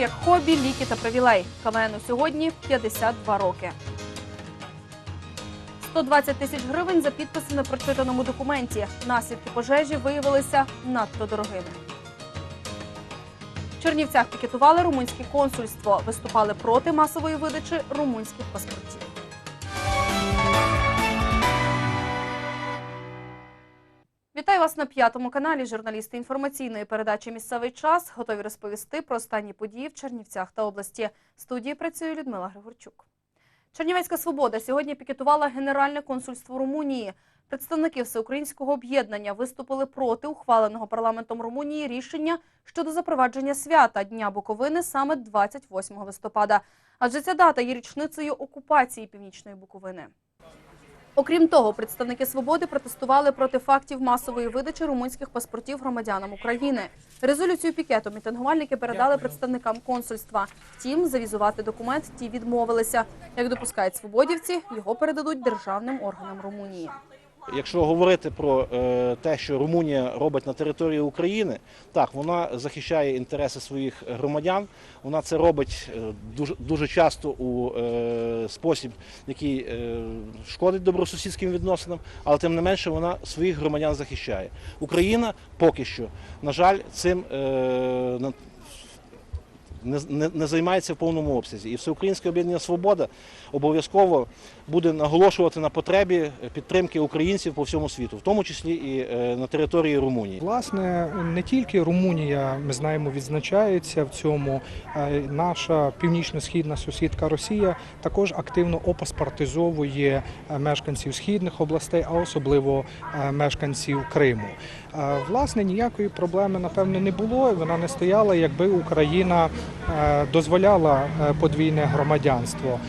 як хобі, ліки та привілей. КВНу сьогодні 52 роки. 120 тисяч гривень за підписи на прочитаному документі. Наслідки пожежі виявилися надто дорогими. В Чернівцях пікетували румунське консульство. Виступали проти масової видачі румунських паспортів. Вітаю вас на п'ятому каналі. Журналісти інформаційної передачі Місцевий час готові розповісти про останні події в Чернівцях та області. В студії працює Людмила Григорчук. Чернівецька свобода сьогодні пікетувала Генеральне консульство Румунії. Представники всеукраїнського об'єднання виступили проти ухваленого парламентом Румунії рішення щодо запровадження свята Дня Буковини саме 28 листопада. Адже ця дата є річницею окупації Північної Буковини. Окрім того, представники свободи протестували проти фактів масової видачі румунських паспортів громадянам України. Резолюцію пікету мітингувальники передали представникам консульства. Втім, завізувати документ ті відмовилися. Як допускають свободівці, його передадуть державним органам Румунії. Якщо говорити про е, те, що Румунія робить на території України, так вона захищає інтереси своїх громадян. Вона це робить е, дуже дуже часто у е, спосіб, який шкодить добросусідським відносинам, але тим не менше вона своїх громадян захищає. Україна поки що, на жаль, цим не, не, не займається в повному обсязі. І Всеукраїнське об'єднання Свобода обов'язково буде наголошувати на потребі підтримки українців по всьому світу, в тому числі і е, на території Румунії. Власне, не тільки Румунія, ми знаємо, відзначається в цьому. Наша північно-східна сусідка Росія також активно опаспортизовує е, мешканців східних областей, а особливо е, мешканців Криму. Власне, ніякої проблеми напевно не було. Вона не стояла, якби Україна е, дозволяла е, подвійне громадянство.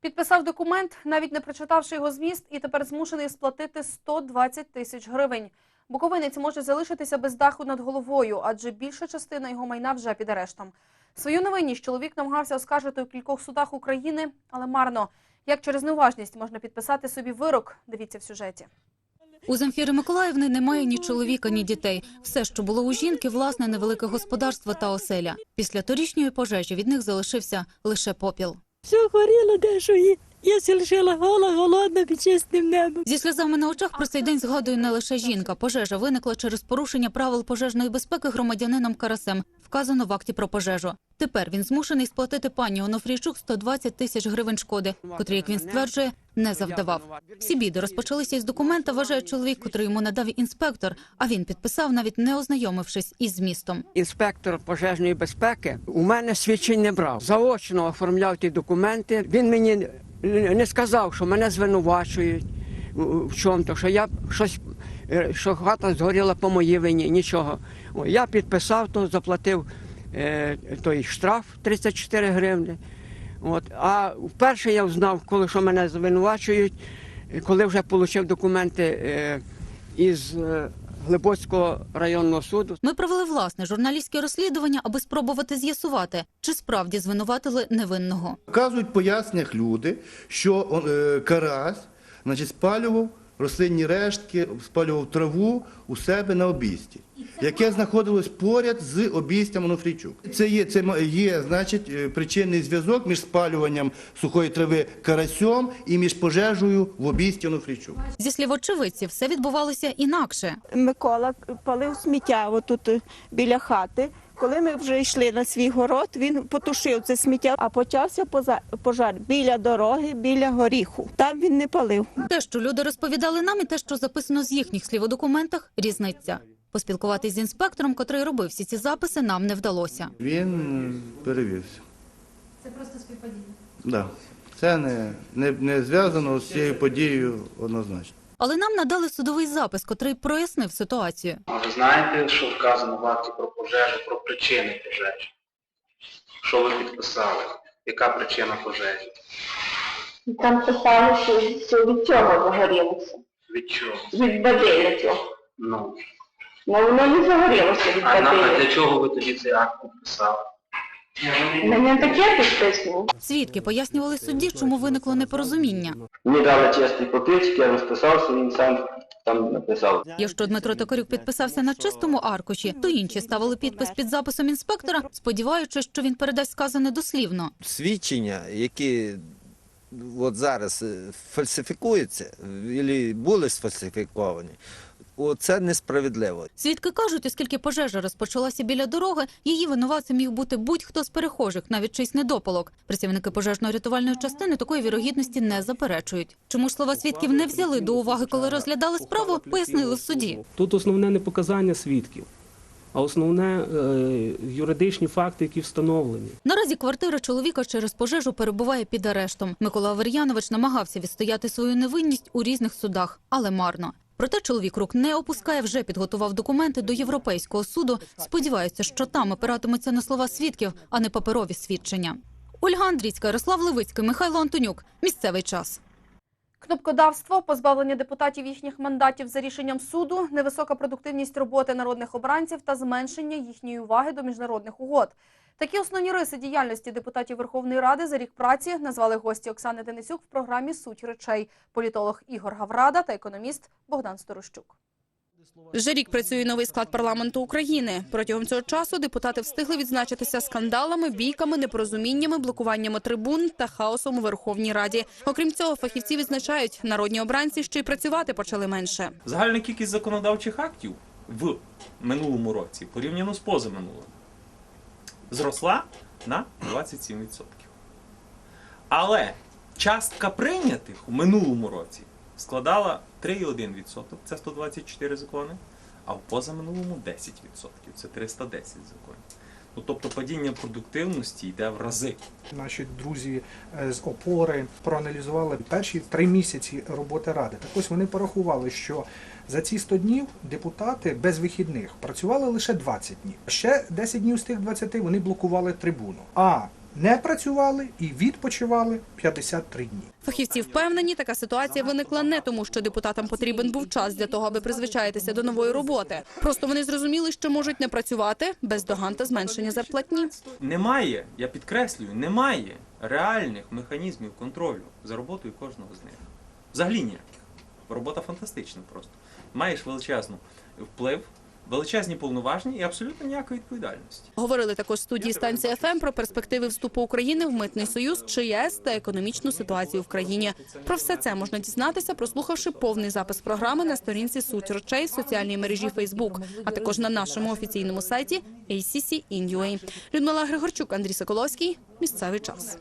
Підписав документ, навіть не прочитавши його зміст, і тепер змушений сплатити 120 тисяч гривень. Буковинець може залишитися без даху над головою, адже більша частина його майна вже під арештом. Свою невинність чоловік намагався оскаржити у кількох судах України, але марно. Як через неуважність можна підписати собі вирок? Дивіться в сюжеті. У Замфіри Миколаївни немає ні чоловіка, ні дітей. Все, що було у жінки, власне невелике господарство та оселя. Після торічньої пожежі від них залишився лише попіл. Все горіло дещо і я ся лишила гола, голодна під чистим небом. Зі сльозами на очах про цей день згадує не лише жінка. Пожежа виникла через порушення правил пожежної безпеки громадянином Карасем, вказано в акті про пожежу. Тепер він змушений сплатити пані Онофрійчук 120 тисяч гривень шкоди, котрі, як він стверджує, не завдавав. Всі біди розпочалися із документа, вважає чоловік, котрий йому надав інспектор, а він підписав, навіть не ознайомившись із змістом. інспектор пожежної безпеки у мене свідчень не брав. Заочно оформляв ті документи. Він мені не сказав, що мене звинувачують в чому-то, що я щось, е, що хата згоріла по моїй вині. Нічого. Я підписав, то заплатив е, той штраф 34 гривні. От. А вперше я знав, коли що мене звинувачують, коли вже отримав документи е, із Глибоцького районного суду. Ми провели власне журналістське розслідування, аби спробувати з'ясувати, чи справді звинуватили невинного. Казують пояснях люди, що е, карась значить, спалював рослинні рештки, спалював траву у себе на обійсті, яке знаходилось поряд з обійстям Онофрійчук. Це є, це є значить, е, причинний зв'язок між спалюванням сухої трави карасьом і між пожежею в обійсті Онофрійчук. Зі слів очевидців, все відбувалося інакше. Микола палив сміття отут е, біля хати. Коли ми вже йшли на свій город, він потушив це сміття, а почався поза- пожар біля дороги, біля горіху. Там він не палив. Те, що люди розповідали нам, і те, що записано з їхніх слів у документах, різниця. Поспілкуватись з інспектором, котрий робив всі ці записи, нам не вдалося. Він перевівся. Це просто співпадіння? Так. Да. Це не, не, не зв'язано з цією подією однозначно. Але нам надали судовий запис, котрий прояснив ситуацію. А ви знаєте, що вказано в акті про пожежу, про причини пожежі? Що ви підписали? Яка причина пожежі? Там писали, що, що від чого загорілося. Від чого? Від бадилля Ну, Ну воно не загорілося від а, на- а для чого ви тоді цей акт підписали? Свідки пояснювали судді, чому виникло непорозуміння. Мені дали чистий папірчик, я розписався, він сам там написав. Якщо Дмитро Токарюк підписався на чистому аркуші, то інші ставили підпис під записом інспектора, сподіваючись, що він передасть сказане дослівно. свідчення, які от зараз е, фальсифікуються, або були сфальсифіковані, це несправедливо. Свідки кажуть, оскільки пожежа розпочалася біля дороги, її винуватцем міг бути будь-хто з перехожих, навіть чийсь недопалок. Працівники пожежно-рятувальної частини такої вірогідності не заперечують. Чому ж слова свідків не взяли до уваги, коли розглядали справу, пояснили в суді. Тут основне не показання свідків, а основне е, юридичні факти, які встановлені. Наразі квартира чоловіка через пожежу перебуває під арештом. Микола Авер'янович намагався відстояти свою невинність у різних судах, але марно. Проте чоловік рук не опускає, вже підготував документи до Європейського суду. Сподівається, що там опиратимуться на слова свідків, а не паперові свідчення. Ольга Андрійська, Ярослав Левицький, Михайло Антонюк. Місцевий час. Кнопкодавство, позбавлення депутатів їхніх мандатів за рішенням суду, невисока продуктивність роботи народних обранців та зменшення їхньої уваги до міжнародних угод. Такі основні риси діяльності депутатів Верховної Ради за рік праці назвали гості Оксани Денисюк в програмі Суть речей, політолог Ігор Гаврада та економіст Богдан Сторощук. Вже рік працює новий склад парламенту України. Протягом цього часу депутати встигли відзначитися скандалами, бійками, непорозуміннями, блокуваннями трибун та хаосом у Верховній Раді. Окрім цього, фахівці відзначають, народні обранці ще й працювати почали менше. Загальна кількість законодавчих актів в минулому році порівняно з позаминулим зросла на 27%. Але частка прийнятих у минулому році складала 3,1%, це 124 закони, а в позаминулому 10%, це 310 законів. Ну, тобто падіння продуктивності йде в рази. Наші друзі е, з опори проаналізували перші три місяці роботи ради. Так ось вони порахували, що за ці 100 днів депутати без вихідних працювали лише 20 днів. Ще 10 днів з тих 20 вони блокували трибуну. А не працювали і відпочивали 53 дні. Фахівці впевнені, така ситуація виникла не тому, що депутатам потрібен був час для того, аби призвичаїтися до нової роботи. Просто вони зрозуміли, що можуть не працювати без доган та зменшення зарплатні. Немає, я підкреслюю, немає реальних механізмів контролю за роботою кожного з них. Взагалі ніяких. Робота фантастична просто. Маєш величезну вплив, величезні повноваження і абсолютно ніякої відповідальності. Говорили також студії станції ФМ про перспективи вступу України в митний союз чи ЄС та економічну ситуацію в країні. Про все це можна дізнатися, прослухавши повний запис програми на сторінці Суть речей в соціальній мережі Facebook, а також на нашому офіційному сайті ACC.in.ua. Людмила Григорчук, Андрій Соколовський. Місцевий час.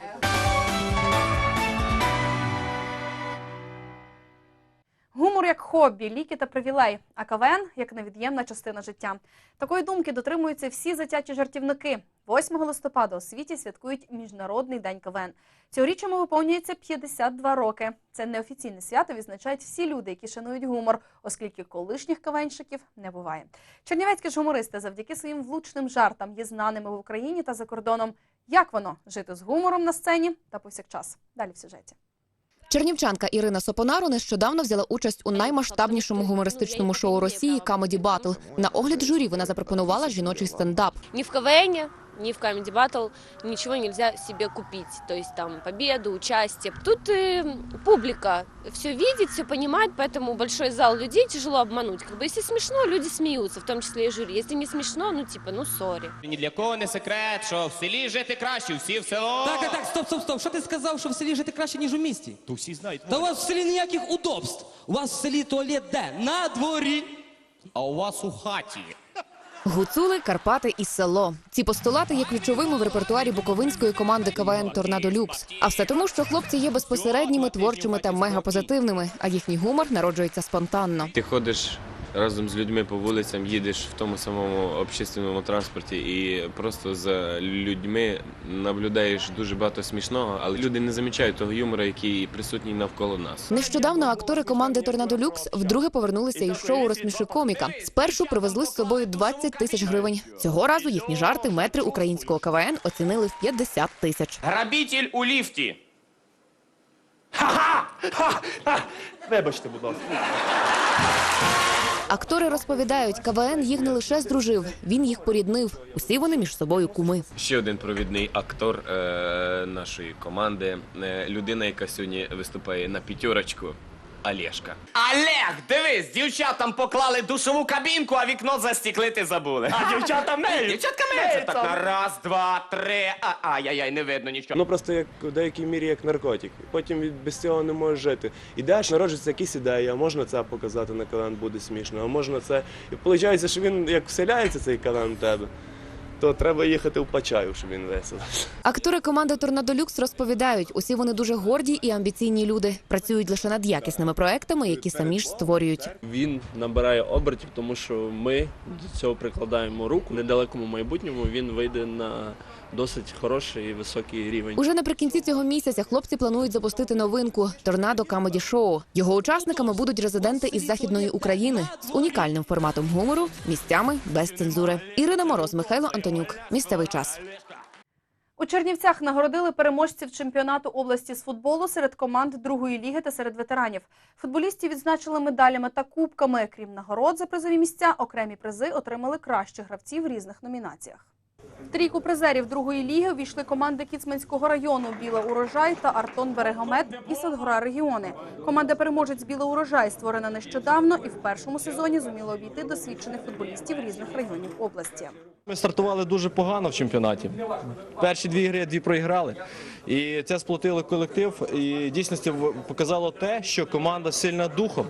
Гумор як хобі, ліки та привілей, а КВН як невід'ємна частина життя. Такої думки дотримуються всі затяті жартівники. 8 листопада у світі святкують Міжнародний день КВН. Цьогоріч йому виповнюється 52 роки. Це неофіційне свято відзначають всі люди, які шанують гумор, оскільки колишніх КВНщиків не буває. Чернівецькі ж гумористи завдяки своїм влучним жартам є знаними в Україні та за кордоном. Як воно жити з гумором на сцені та повсякчас? Далі в сюжеті. Чернівчанка Ірина Сопонару нещодавно взяла участь у наймасштабнішому гумористичному шоу Росії Камеді Батл. На огляд журі вона запропонувала жіночий стендап. Ні в КВН, ни в Comedy Battle ничего нельзя себе купить. То есть там победу, участие. Тут э, публика все видит, все понимает, поэтому большой зал людей тяжело обмануть. Как бы если смешно, люди смеются, в том числе и жюри. Если не смешно, ну типа, ну сори. Ні для кого не секрет, що в селі жити краще, всі в село. Так, так, так, стоп, стоп, стоп. Що ти сказав, що в селі жити краще, ніж у місті? То всі знають. Та у вас в селі ніяких удобств. У вас в селі туалет де? На дворі. А у вас у хаті. Гуцули, Карпати і село. Ці постулати є ключовими в репертуарі буковинської команди КВН Торнадо Люкс. А все тому, що хлопці є безпосередніми, творчими та мегапозитивними, а їхній гумор народжується спонтанно. Ти ходиш разом з людьми по вулицям, їдеш в тому самому общественному транспорті і просто за людьми наблюдаєш дуже багато смішного, але люди не замічають того юмора, який присутній навколо нас. Нещодавно актори команди Торнадо Люкс вдруге повернулися із шоу Розсміши коміка. Спершу привезли з собою 20 тисяч гривень. Цього разу їхні жарти метри українського КВН оцінили в 50 тисяч. Грабітель у ліфті. Ха! Вибачте, будь ласка. Актори розповідають, КВН їх не лише здружив, він їх поріднив. Усі вони між собою куми. Ще один провідний актор е, нашої команди, е, людина, яка сьогодні виступає на п'ятерочку, Олешка. Олег, дивись, дівчатам поклали душову кабінку, а вікно застіклити забули. А дівчата миють. Дівчатка миють. Так на раз, два, три. А, ай-яй-яй, не видно нічого. Воно просто як в деякій мірі як наркотик. Потім від без цього не можеш жити. Ідеш, народжуються якісь ідеї, а можна це показати на КВН буде смішно, а можна це. І виходить, що він як вселяється цей КВН в тебе, то треба їхати в Пачаю, щоб він веселився. Актори команди Торнадо Люкс розповідають, усі вони дуже горді і амбіційні люди. Працюють лише над якісними проектами, які самі ж створюють. Він набирає обертів, тому що ми до цього прикладаємо руку. В недалекому майбутньому він вийде на досить хороший і високий рівень. Уже наприкінці цього місяця хлопці планують запустити новинку Торнадо Камеді Шоу. Його учасниками будуть резиденти із західної України з унікальним форматом гумору, місцями без цензури. Ірина Мороз, Михайло Антонюк. Місцевий час. У Чернівцях нагородили переможців чемпіонату області з футболу серед команд другої ліги та серед ветеранів. Футболістів відзначили медалями та кубками. Крім нагород за призові місця, окремі призи отримали кращі гравці в різних номінаціях. Трійку призерів другої ліги увійшли команди Кіцманського району Біла Урожай та Артон Берегомет і Садгора регіони. Команда переможець Біла Урожай створена нещодавно і в першому сезоні зуміла обійти досвідчених футболістів різних районів області. Ми стартували дуже погано в чемпіонаті. Перші дві гри дві проіграли. І це сплотило колектив. І дійсності показало те, що команда сильна духом.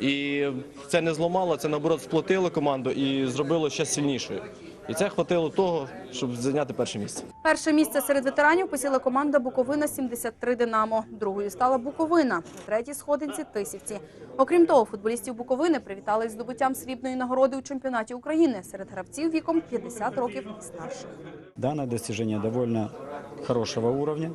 І це не зламало, це наоборот сплотило команду і зробило ще сильнішою. І це хватило того, щоб зайняти перше місце. Перше місце серед ветеранів посіла команда Буковина 73 Динамо. Другою стала Буковина, у третій сходинці Тисівці. Окрім того, футболістів Буковини привітали із здобуттям срібної нагороди у чемпіонаті України серед гравців віком 50 років і старших. Данное достижение довольно хорошего уровня.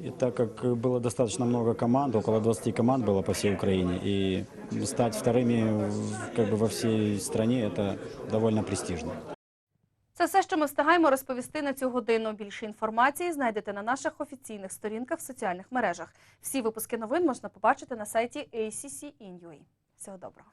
И так как было достаточно много команд, около 20 команд было по всей Украине, и стать вторыми в- как бы во всей стране это довольно престижно. Це все, що ми встигаємо розповісти на цю годину. Більше інформації знайдете на наших офіційних сторінках в соціальних мережах. Всі випуски новин можна побачити на сайті ACC.in.ua. Всього доброго.